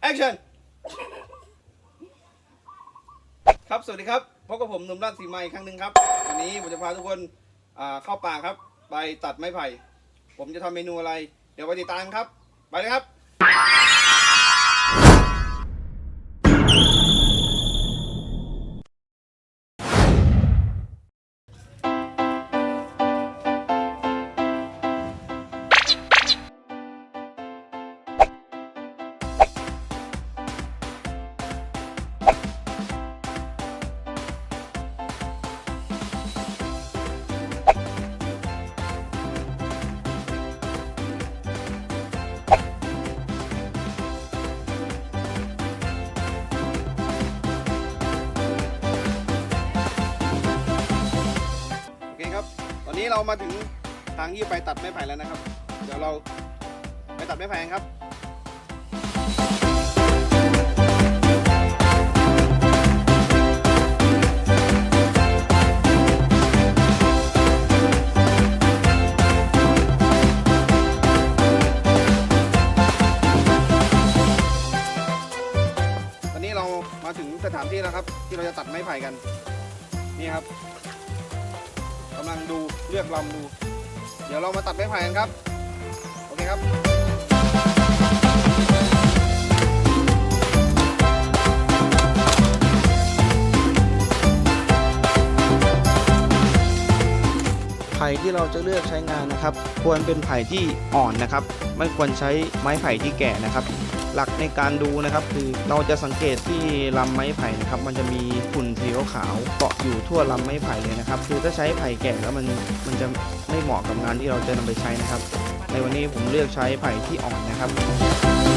แอคชั่นครับ สวัสดีครับพบกับผมหนุ่มด้านสีไม้อีกครั้งหนึ่งครับ วันนี้ผมจะพาทุกคนเข้าป่าครับ ไปตัดไม้ไผ่ ผมจะทำเมนูอะไร เดี๋ยวไปติดตามครับ ไปเลยครับ เรามาถึงทางที่ไปตัดไม้ไผ่แล้วนะครับ เดี๋ยวเราไปตัดไม้ไผ่กันครับตอนนี้เรามาถึงสถานที่แล้วครับ ที่เราจะตัดไม้ไผ่กัน นี่ครับ กำลังดูเลือกลำดู เดี๋ยวเรามาตัดไม้ไผ่กันครับ โอเคครับไผ่ที่เราจะเลือกใช้งานนะครับ ควรเป็นไผ่ที่อ่อนนะครับ ไม่ควรใช้ไม้ไผ่ที่แก่นะครับ หลักในการดูนะครับ คือเราจะสังเกตที่ลำไม้ไผ่นะครับ มันจะมีฝุ่นสีขาวเกาะอยู่ทั่วลำไม้ไผ่เลยนะครับ คือถ้าใช้ไผ่แก่แล้วมันมันจะไม่เหมาะกับงานที่เราจะนำไปใช้นะครับ ในวันนี้ผมเลือกใช้ไผ่ที่อ่อนนะครับ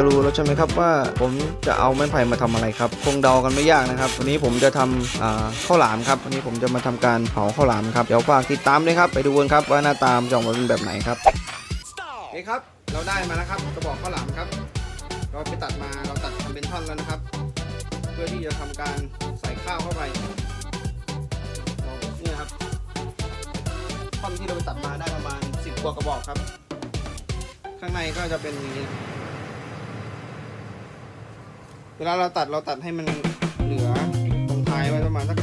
จะรู้แล้วใช่ไหมครับว่าผมจะเอาไม้ไผ่มาทำอะไรครับ คงเดากันไม่ยากนะครับ วันนี้ผมจะทำข้าวหลามครับ วันนี้ผมจะมาทำการเผาข้าวหลามครับ เดี๋ยวฝากติดตามด้วยครับ ไปดูกันครับว่าหน้าตามจะออกมาเป็นแบบไหนครับโอเคครับ เราได้มาแล้วครับกระบอกข้าวหลามครับ เราไปตัดมาเราตัดทำเป็นท่อนแล้วนะครับ เพื่อที่จะทำการใส่ข้าวเข้าไปเรานี่นะครับท่อนที่เราไปตัดมาได้ประมาณ10กว่ากระบอกครับ ข้างในก็จะเป็นอย่างนี้ เวลาเราตัดเราตัดให้มันเหลือตรงท้ายไว้ประมาณสัก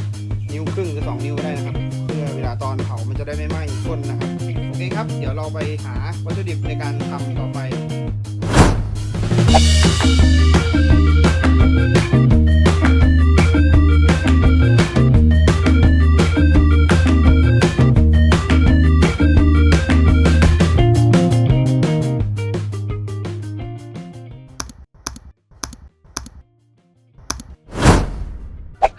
นิ้วครึ่งหรือสองนิ้วได้นะครับ เพื่อเวลาตอนเผามันจะได้ไม่ไหม้ก้นนะครับโอเคครับ เดี๋ยวเราไปหาวัตถุดิบในการทำต่อไป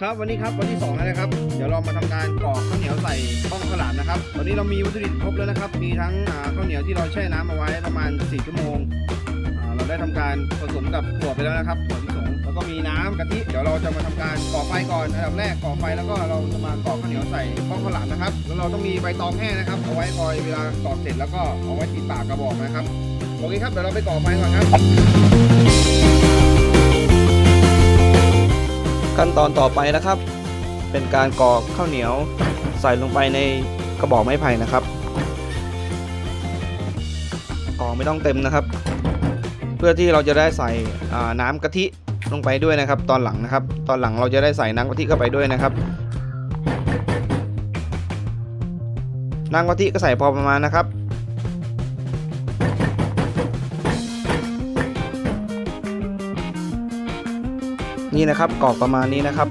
ครับวันนี้ครับวันที่2แล้วนะครับ เดี๋ยวเรามาทำการกรอกข้าวเหนียวใส่บ้องข้าวหลามนะครับตอนนี้เรามีวัตถุดิบครบแล้วนะครับ มีทั้งข้าวเหนียวที่เราแช่น้ำเอาไว้ประมาณ 4 ชั่วโมงเราได้ทำการผสมกับถั่วไปแล้วนะครับถั่วลิสงแล้วก็มีน้ำกะทิเดี๋ยวเราจะมาทำการก่อไฟก่อนอันดับแรกก่อไฟแล้วก็เราจะมากอกข้าวเหนียวใส่บ้องข้าวหลามนะครับ แล้วเราต้องมีใบตองแห้งนะครับเอาไว้คอยเวลากอกเสร็จแล้วก็เอาไว้ติดปากกระบอกนะครับโอเคครับเดี๋ยวเราไปก่อไฟก่อนครับ ขั้นตอนต่อไปนะครับ เป็นการกรอกข้าวเหนียวใส่ลงไปในกระบอกไม้ไผ่นะครับกรอกไม่ต้องเต็มนะครับ เพื่อที่เราจะได้ใส่น้ำกะทิลงไปด้วยนะครับ ตอนหลังนะครับ ตอนหลังเราจะได้ใส่น้ำกะทิเข้าไปด้วยนะครับน้ำกะทิก็ใส่พอประมาณนะครับ นี่นะครับกรอกประมาณนี้นะครับ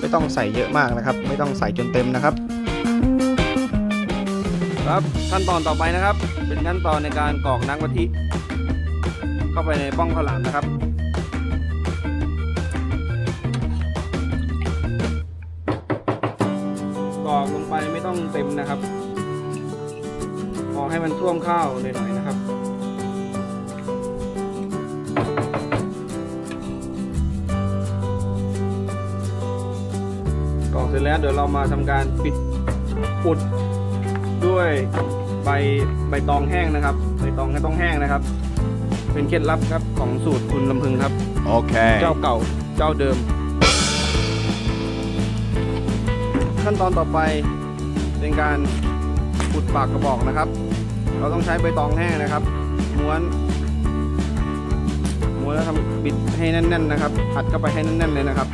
ไม่ต้องใส่เยอะมากนะครับ ไม่ต้องใส่จนเต็มนะครับ ครับขั้นตอนต่อไปนะครับ เป็นขั้นตอนในการกรอกน้ำกะทิเข้าไปในป้องข้าวหลามนะครับกรอกลงไปไม่ต้องเต็มนะครับพอให้มันท่วมข้าวหน่อยๆนะครับ สร็จแล้วเดี๋ยวเรามาทำการปิดอุดด้วยใบใบตองแห้งนะครับ ใบตองก็ต้องแห้งนะครับ เป็นเคล็ดลับครับของสูตรคุณลำพึงครับ Okay. เจ้าเก่าเจ้าเดิม ขั้นตอนต่อไปเป็นการอุดปากกระบอกนะครับ เราต้องใช้ใบตองแห้งนะครับ ม้วน ม้วนแล้วทำบิดให้แน่น ๆ นะครับ อัดเข้าไปให้แน่น ๆ เลยนะครับ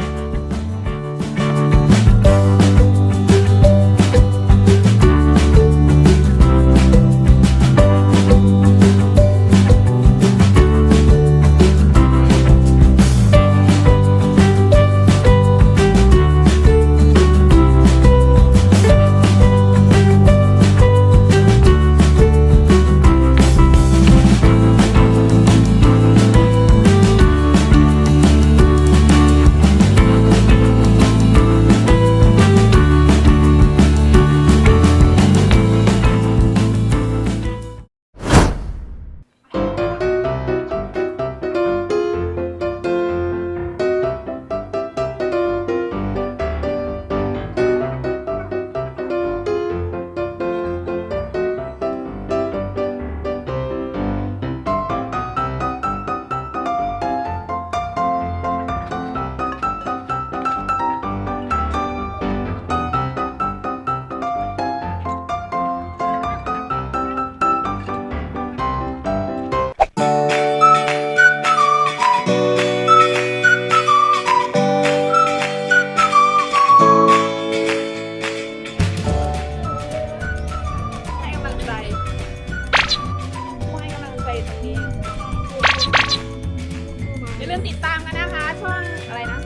อย่าลืมติดตามกันนะคะ ช่องอะไรนะ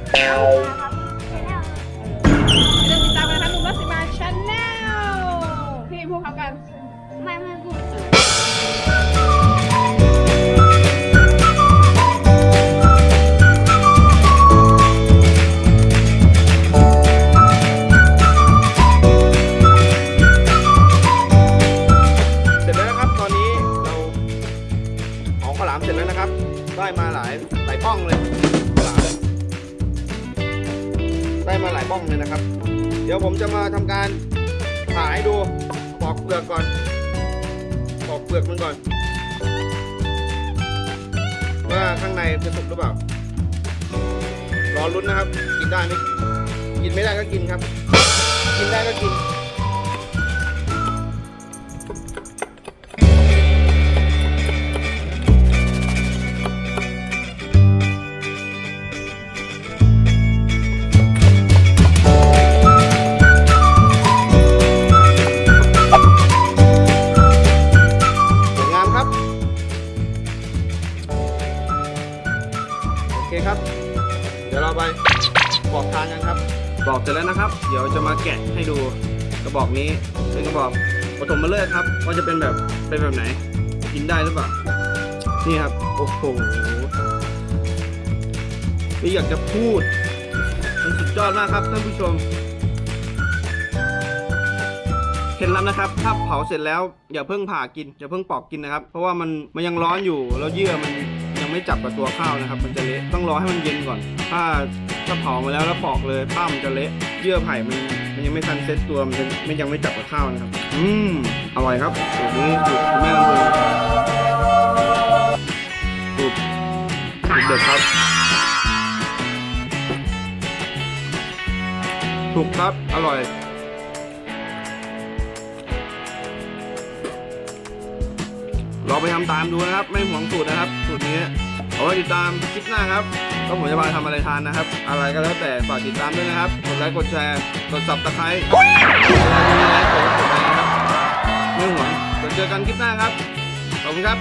อย่าลืมติดตามกันนะคะหนุ่มรัสิมาชาแนลพี่พูดเขากัน ไม่ไม่พูด เดี๋ยวผมจะมาทำการผ่าให้ดูปอกเปลือกก่อนปอกเปลือกมันก่อน ว่าข้างในจะสุกหรือเปล่ารอรุ้นนะครับ กินได้ไหมกินไม่ได้ก็กินครับ กินได้ก็กิน เคครับ เดี๋ยวเราไปปอกทานกันครับปอกเสร็จแล้วนะครับ เดี๋ยวจะมาแกะให้ดูกระบอกนี้เป็นกระบอกปฐมฤกษ์ครับว่าจะเป็นแบบเป็นแบบไหน กินได้หรือเปล่านี่ครับโอ้โหไม่อยากจะพูดมันสุดยอดมากครับท่านผู้ชมเคล็ดลับนะครับ ถ้าเผาเสร็จแล้วอย่าเพิ่งผ่ากินอย่าเพิ่งปอกกินนะครับ เพราะว่ามันมันยังร้อนอยู่แล้วเยื่อมัน ไม่จับกับตัวข้าวนะครับ มันจะเละต้องรอให้มันเย็นก่อน ถ้าถ้าเผามาแล้วแล้วปอกเลยข้าวมันจะเละเยื่อไผ่มันมันยังไม่ทันเซ็ตตัวมันจะไม่ยังไม่จับกับข้าวนะครับ อืมอร่อยครับสูตรนี้สูตรคุณแม่ลำเพลินสูตรสูตรเด็ดครับถูกครับอร่อย ไปทำตามดูนะครับ ไม่หวงสูตรนะครับ สูตรนี้เอาไว้ติดตามคลิปหน้าครับก็ผมจะมาทำอะไรทานนะครับ อะไรก็แล้วแต่ฝากติดตามด้วยนะครับกดไลค์กดแชร์กดซับสไครต์กดไลค์กดแชร์กดไลค์นะครับไม่หวงจนเจอกันคลิปหน้าครับขอบคุณครับ